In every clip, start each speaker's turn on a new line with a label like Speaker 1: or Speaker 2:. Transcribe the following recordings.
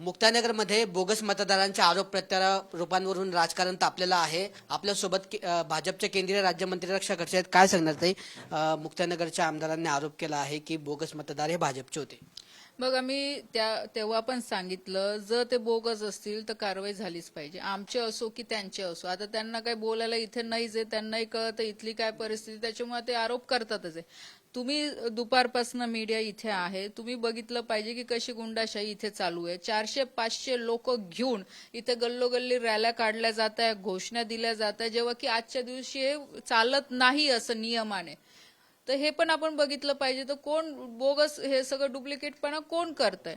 Speaker 1: मुक्तानगरमध्ये bogus मतदारांच्या आरोप प्रत्यारोप रूपांवरून राजकारण तापलेलं आहे. आपल्यासोबत के- भाजपचे केंद्रीय राज्यमंत्री रक्षा खडसे आहेत. काय सांगणार ते मुक्तानगरच्या आमदारांनी आरोप केला आहे की बोगस मतदार हे भाजपचे होते.
Speaker 2: बघा मी त्या तेव्हा पण सांगितलं जर ते बोगस असतील तर कारवाई झालीच पाहिजे. आमचे असो की त्यांचे असो. आता त्यांना काही बोलायला इथे नाहीच आहे त्यांनाही कळतं इथली काय परिस्थिती त्याच्यामुळे ते आरोप करतातच आहे. तुम्ही दुपारपासून मीडिया इथे आहे. तुम्ही बघितलं पाहिजे की कशी गुंडाशाही इथे चालू आहे. चारशे पाचशे लोक घेऊन इथे गल्लोगल्ली रॅल्या काढल्या जात आहे घोषणा दिल्या जात आहे जेव्हा की आजच्या दिवशी हे चालत नाही असं नियमाने. तर हे पण आपण बघितलं पाहिजे. तर कोण बोगस हे सगळं डुप्लिकेटपणा कोण करत आहे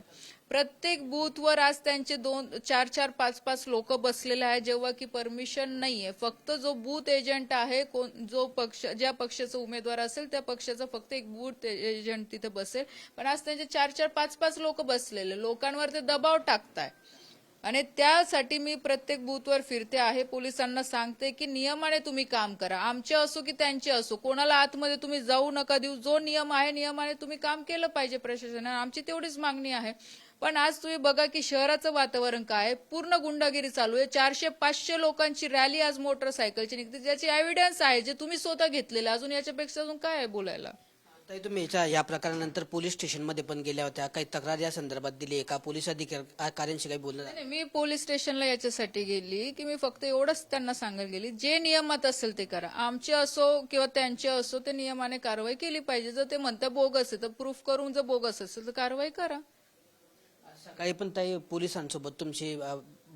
Speaker 2: प्रत्येक बूथवर आज त्यांचे दोन चार चार पाच पाच लोक बसलेले आहेत जेव्हा की परमिशन नाहीये. फक्त जो बूथ एजंट आहे कोण जो पक्ष ज्या पक्षाचा उमेदवार असेल त्या पक्षाचा फक्त एक बूथ एजंट तिथे बसेल. पण आज त्यांचे चार चार पाच पाच लोक बसलेले. लोकांवर ते दबाव टाकताय. आणि त्यासाठी मी प्रत्येक बूथवर फिरते आहे. पोलिसांना सांगते की नियमाने तुम्ही काम करा. आमचे असो की त्यांचे असो कोणाला आतमध्ये तुम्ही जाऊ नका देऊ. जो नियम आहे नियमाने तुम्ही काम केलं पाहिजे प्रशासनाने. आमची तेवढीच मागणी आहे. पण आज तुम्ही बघा की शहराचं वातावरण काय आहे. पूर्ण गुंडागिरी चालू आहे. चारशे पाचशे लोकांची रॅली आज मोटरसायकलची निघते. ज्याची एव्हिडन्स आहे जे तुम्ही स्वतः घेतलेलं अजून याच्यापेक्षा अजून काय आहे बोलायला?
Speaker 1: ताई तुम्ही याच्या या प्रकारानंतर पोलीस स्टेशनमध्ये पण गेल्या होत्या. काही तक्रार या संदर्भात दिली एका पोलीस अधिकाऱ्यांशी काही बोलणं झालं?
Speaker 2: नाही, मी पोलीस स्टेशनला याच्यासाठी गेली की मी फक्त एवढंच त्यांना सांगायला गेली. जे नियमात असेल ते करा. आमचे असो किंवा त्यांचे असो ते नियमाने कारवाई केली पाहिजे. जर ते म्हणता बोगस आहे तर प्रूफ करून जर बोगस असेल तर कारवाई करा.
Speaker 1: सकाळी पण ताई पोलिसांसोबत तुमची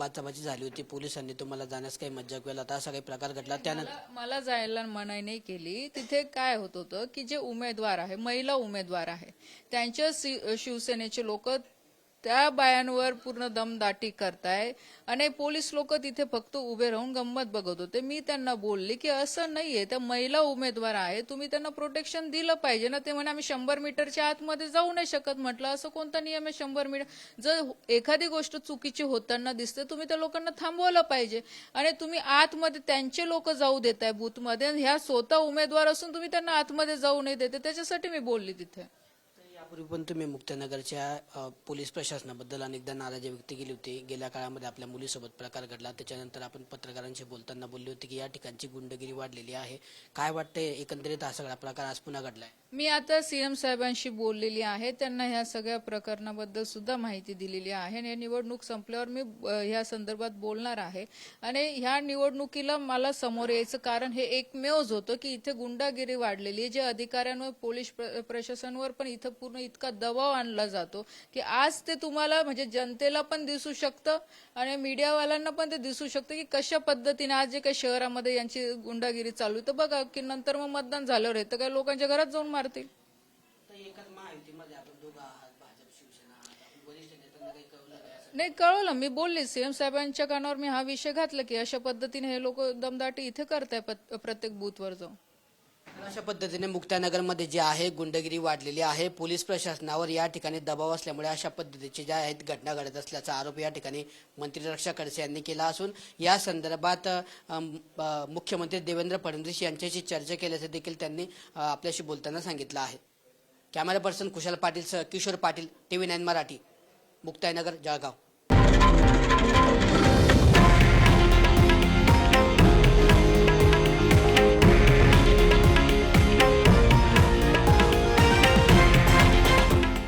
Speaker 1: बाचाबाची झाली होती. पोलिसांनी तुम्हाला जाण्यास काही मज्जा केला होता असा काही प्रकार घडला. त्यानंतर
Speaker 2: मला- मला जायला मनाई नाही केली. तिथे काय होत होतं की जे उमेदवार आहे महिला उमेदवार आहे त्यांच्या शि- शिवसेनेचे लोक त्या बायांवर पूर्ण दमदाटी करताय. आणि पोलीस लोक तिथे फक्त उभे राहून गंमत बघत होते. मी त्यांना बोलले की असं नाहीये त्या महिला उमेदवार आहे तुम्ही त्यांना प्रोटेक्शन दिलं पाहिजे ना. ते म्हणे आम्ही शंभर मीटरच्या आतमध्ये जाऊ नाही शकत म्हटलं. असं कोणता नियम आहे शंभर मीटर? जर एखादी गोष्ट चुकीची होताना दिसते तुम्ही त्या लोकांना थांबवलं पाहिजे. आणि तुम्ही आतमध्ये त्यांचे लोक जाऊ देत आहे बूथमध्ये आणि ह्या स्वतः उमेदवार असून तुम्ही त्यांना आतमध्ये जाऊ नाही देते. त्याच्यासाठी मी बोलली तिथे.
Speaker 1: यापूर्वी पण तुम्ही मुक्तनगरच्या पोलीस प्रशासनाबद्दल अनेकदा नाराजी व्यक्त केली होती. गेल्या काळामध्ये आपल्या मुलीसोबत प्रकार घडला. त्याच्यानंतर आपण पत्रकारांशी बोलताना बोलली होती की या ठिकाणची गुंडगिरी वाढलेली आहे. काय वाटतंय? एकंदरीत हा सगळा प्रकार आज पुन्हा घडलाय.
Speaker 2: मी आता सीएम साहेबांशी बोललेली आहे. त्यांना ह्या सगळ्या प्रकरणाबद्दल सुद्धा माहिती दिलेली आहे. आणि निवडणूक संपल्यावर मी ह्या संदर्भात बोलणार आहे. आणि ह्या निवडणुकीला मला समोर यायचं कारण हे एकमेवच होतं की इथे गुंडागिरी वाढलेली आहे. जे अधिकाऱ्यांवर पोलीस प्र- प्रशासनावर पण इथं पूर्ण इतका दबाव आणला जातो की आज ते तुम्हाला म्हणजे जनतेला पण दिसू शकतं आणि मीडियावाल्यांना पण ते दिसू शकतं की कशा पद्धतीने आज जे काही शहरामध्ये यांची गुंडागिरी चालू तर बघा की नंतर मग मतदान झाल्यावर हे तर काही लोकांच्या घरात जाऊन मारतील.
Speaker 1: नाही
Speaker 2: कळवलं. मी बोलले सीएम साहेबांच्या कानावर मी हा विषय घातला की अशा पद्धतीने हे लोक दमदाटी इथे करताय प्रत्येक बूथवर जाऊन.
Speaker 1: अशा पद्धतीने मुक्तानगरमध्ये जे आहे गुंडगिरी वाढलेली आहे. पोलीस प्रशासनावर या ठिकाणी दबाव असल्यामुळे अशा पद्धतीचे ज्या आहेत घटना घडत असल्याचा आरोप या ठिकाणी मंत्री रक्षा खडसे यांनी केला असून या संदर्भात मुख्यमंत्री देवेंद्र फडणवीस यांच्याशी चर्चा केल्याचं देखील त्यांनी आपल्याशी बोलताना सांगितलं आहे. कॅमेरा पर्सन कुशाल पाटील सह किशोर पाटील टीव्ही नाईन मराठी मुक्ताईनगर जळगाव.